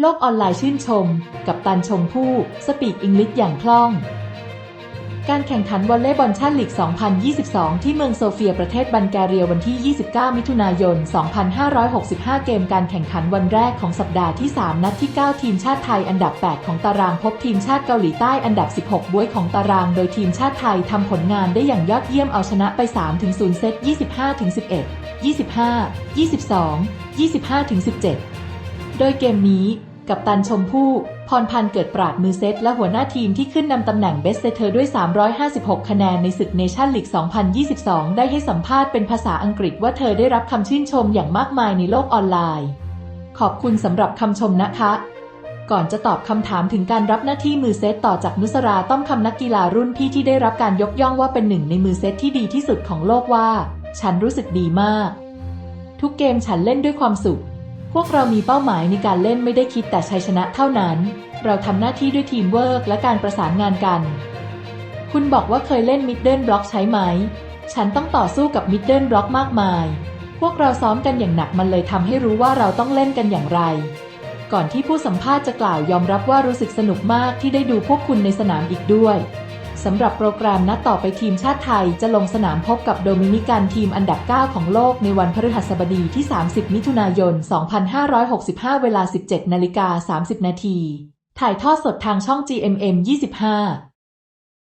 โลกออนไลน์ชื่นชม กับตันชมพู่สปีกอังกฤษอย่างคล่อง การแข่งขันวอลเลย์บอลชาติลีก 2022 ที่เมืองโซเฟียประเทศบัลแกเรียวันที่ 29 มิถุนายน 2565 เกมการแข่งขันวันแรกของสัปดาห์ที่ 3 นัดที่ 9 ทีมชาติไทยอันดับ 8 ของตารางพบทีมชาติเกาหลีใต้อันดับ 16บวยของตาราง โดยทีมชาติไทยทำผลงานได้อย่างยอดเยี่ยมเอาชนะไป 3-0 เซต 25-11 25 22 25-17 โดยเกมนี้กับตันชมพู่ พรพันธ์เกิดปราดมือเซตและหัวหน้าทีมที่ขึ้นนำตำแหน่งเบสเซเทอร์ด้วย 356 คะแนนในศึกเนชั่นลีก 2022 ได้ให้สัมภาษณ์เป็นภาษาอังกฤษว่าเธอได้รับคำชื่นชมอย่างมากมายในโลกออนไลน์ ขอบคุณสำหรับคำชมนะคะ ก่อนจะตอบคำถามถึงการรับหน้าที่มือเซตต่อจากนุสราต้อมคำนักกีฬารุ่นพี่ที่ได้รับการยกย่องว่าเป็นหนึ่งในมือเซตที่ดีที่สุดของโลกว่า ฉันรู้สึกดีมาก ทุกเกมฉันเล่นด้วยความสุข พวกเรามีเป้าหมายในการเล่นไม่ได้คิดแต่ชัยชนะเท่านั้น เราทำหน้าที่ด้วยทีมเวิร์กและการประสานงานกัน คุณบอกว่าเคยเล่นมิดเดิลบล็อกใช้ไหม ฉันต้องต่อสู้กับมิดเดิลบล็อกมากมาย พวกเราซ้อมกันอย่างหนักมันเลยทำให้รู้ว่าเราต้องเล่นกันอย่างไร ก่อนที่ผู้สัมภาษณ์จะกล่าวยอมรับว่ารู้สึกสนุกมากที่ได้ดูพวกคุณในสนามอีกด้วย สำหรับโปรแกรมนัดต่อไปทีมชาติไทยจะลงสนามพบกับโดมินิกันทีมอันดับ 9 ของโลกในวันพฤหัสบดีที่ 30 มิถุนายน 2565 เวลา 17 นาฬิกา 30 นาที ถ่ายทอดสดทางช่อง GMM 25